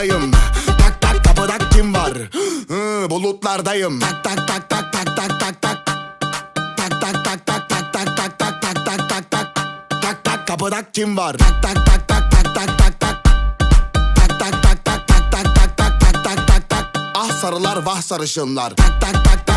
kutuplardayım Tak tak kapıda kim var Hı, Bulutlardayım Tak tak tak tak tak tak tak tak Tak tak tak tak tak tak tak tak tak tak tak tak Tak tak kapıda kim var Tak tak tak tak tak tak tak tak Tak tak tak tak tak tak tak tak tak tak tak tak Ah sarılar vah sarışınlar Tak tak tak